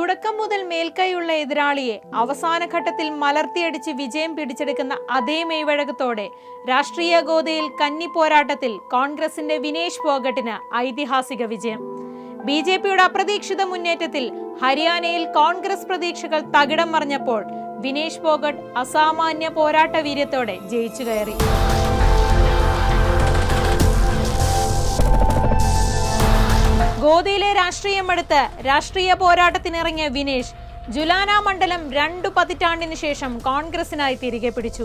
തുടക്കം മുതൽ മേൽക്കൈയുള്ള എതിരാളിയെ അവസാന ഘട്ടത്തിൽ മലർത്തിയടിച്ച് വിജയം പിടിച്ചെടുക്കുന്ന അതേ മെയ്വഴക്കത്തോടെ രാഷ്ട്രീയ ഗോതയിൽ കന്നി പോരാട്ടത്തിൽ കോൺഗ്രസിന്റെ വിനേഷ് ഫോഗട്ടിന് ഐതിഹാസിക വിജയം. ബി ജെ പിയുടെ അപ്രതീക്ഷിത മുന്നേറ്റത്തിൽ ഹരിയാനയിൽ കോൺഗ്രസ് പ്രതീക്ഷകൾ തകിടം മറിഞ്ഞപ്പോൾ വിനേഷ് ഫോഗട്ട് അസാമാന്യ പോരാട്ട വീര്യത്തോടെ ജയിച്ചു കയറി. ഗോദയിലെ രാഷ്ട്രീയമെടുത്ത് രാഷ്ട്രീയ പോരാട്ടത്തിനിറങ്ങിയ വിനേഷ് ജുലാന മണ്ഡലം രണ്ടു പതിറ്റാണ്ടിന് ശേഷം കോൺഗ്രസിനായി തിരികെ പിടിച്ചു.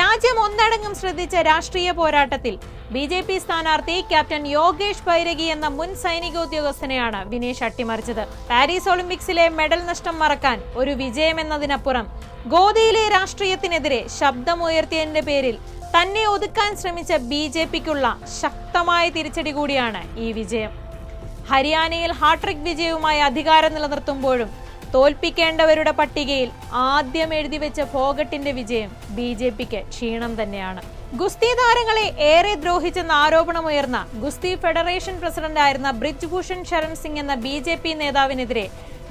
രാജ്യം ഒന്നടങ്കം ശ്രദ്ധിച്ച രാഷ്ട്രീയ പോരാട്ടത്തിൽ ബി ജെ പി സ്ഥാനാർത്ഥി ക്യാപ്റ്റൻ യോഗേഷ് ഭൈരകി എന്ന മുൻ സൈനിക ഉദ്യോഗസ്ഥനെയാണ് വിനേഷ് അട്ടിമറിച്ചത്. പാരീസ് ഒളിമ്പിക്സിലെ മെഡൽ നഷ്ടം മറക്കാൻ ഒരു വിജയമെന്നതിനപ്പുറം ഗോദയിലെ രാഷ്ട്രീയത്തിനെതിരെ ശബ്ദമുയർത്തിയതിന്റെ പേരിൽ തന്നെ ഒതുക്കാൻ ശ്രമിച്ച ബി ജെ പിക്കുള്ള ശക്തമായ തിരിച്ചടി കൂടിയാണ് ഈ വിജയം. ഹരിയാനയിൽ ഹാട്രിക് വിജയവുമായി അധികാരം നിലനിർത്തുമ്പോഴും തോൽപ്പിക്കേണ്ടവരുടെ പട്ടികയിൽ ആദ്യം എഴുതി വെച്ച ഫോഗട്ടിന്റെ വിജയം ബി ജെ പിക്ക് ക്ഷീണം തന്നെയാണ്. ഗുസ്തി താരങ്ങളെ ഏറെ ദ്രോഹിച്ചെന്ന ആരോപണമുയർന്ന ഗുസ്തി ഫെഡറേഷൻ പ്രസിഡന്റായിരുന്ന ബ്രിജ്ഭൂഷൺ ശരൺ സിംഗ് എന്ന ബി ജെ പി നേതാവിനെതിരെ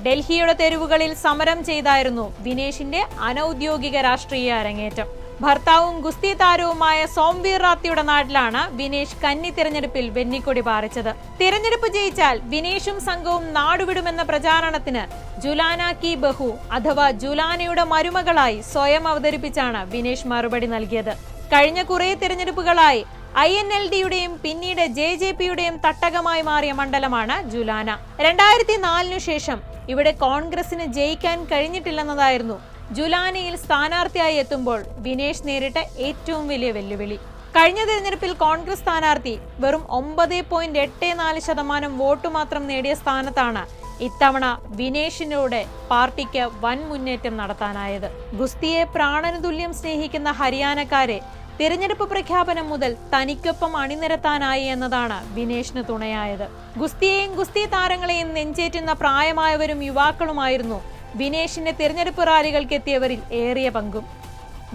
ഡൽഹിയുടെ തെരുവുകളിൽ സമരം ചെയ്തായിരുന്നു വിനേഷിന്റെ അനൌദ്യോഗിക രാഷ്ട്രീയ അരങ്ങേറ്റം. ഭർത്താവും ഗുസ്തി താരവുമായ സോംവീർ റാത്തിയുടെ നാട്ടിലാണ് വിനേഷ് കന്നി തിരഞ്ഞെടുപ്പിൽ വെന്നിക്കൊടി പാറിച്ചത്. തിരഞ്ഞെടുപ്പ് ജയിച്ചാൽ വിനേഷും സംഘവും നാടുവിടുമെന്ന പ്രചാരണത്തിന് ജുലാന കി ബഹു അഥവാ ജുലാനയുടെ മരുമകളായി സ്വയം അവതരിപ്പിച്ചാണ് വിനേഷ് മറുപടി നൽകിയത്. കഴിഞ്ഞ കുറെ തിരഞ്ഞെടുപ്പുകളായി ഐ എൻ എൽ ഡിയുടെയും പിന്നീട് ജെ ജെ പിയുടെയും തട്ടകമായി മാറിയ മണ്ഡലമാണ് ജുലാന. രണ്ടായിരത്തി നാലിനു ശേഷം ഇവിടെ കോൺഗ്രസിന് ജയിക്കാൻ കഴിഞ്ഞിട്ടില്ലെന്നതായിരുന്നു ജുലാനയിൽ സ്ഥാനാർത്ഥിയായി എത്തുമ്പോൾ വിനേഷ് നേരിട്ട ഏറ്റവും വലിയ വെല്ലുവിളി. കഴിഞ്ഞ തിരഞ്ഞെടുപ്പിൽ കോൺഗ്രസ് സ്ഥാനാർത്ഥി വെറും ഒമ്പത് പോയിന്റ് എട്ട് നാല് ശതമാനം വോട്ട് മാത്രം നേടിയ സ്ഥാനത്താണ് ഇത്തവണ വിനേഷിനോട് പാർട്ടിക്ക് വൻ മുന്നേറ്റം നടത്താനായത്. ഗുസ്തിയെ പ്രാണനതുല്യം സ്നേഹിക്കുന്ന ഹരിയാനക്കാരെ തിരഞ്ഞെടുപ്പ് പ്രഖ്യാപനം മുതൽ തനിക്കൊപ്പം അണിനിരത്താനായി എന്നതാണ് വിനേഷിന് തുണയായത്. ഗുസ്തിയെയും ഗുസ്തി താരങ്ങളെയും നെഞ്ചേറ്റുന്ന പ്രായമായവരും യുവാക്കളുമായിരുന്നു വിനേഷിന്റെ തിരഞ്ഞെടുപ്പ് റാലികൾക്ക് എത്തിയവരിൽ ഏറിയ പങ്കും.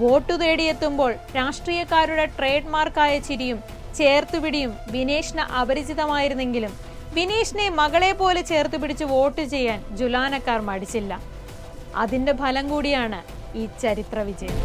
വോട്ടു തേടിയെത്തുമ്പോൾ രാഷ്ട്രീയക്കാരുടെ ട്രേഡ് മാർക്കായ ചിരിയും ചേർത്തുപിടിയും വിനേഷിന് അപരിചിതമായിരുന്നെങ്കിലും വിനേഷിനെ മകളെ പോലെ ചേർത്ത് പിടിച്ച് വോട്ട് ചെയ്യാൻ ജുലാനക്കാർ മടിച്ചില്ല. അതിന്റെ ഫലം കൂടിയാണ് ഈ ചരിത്ര വിജയം.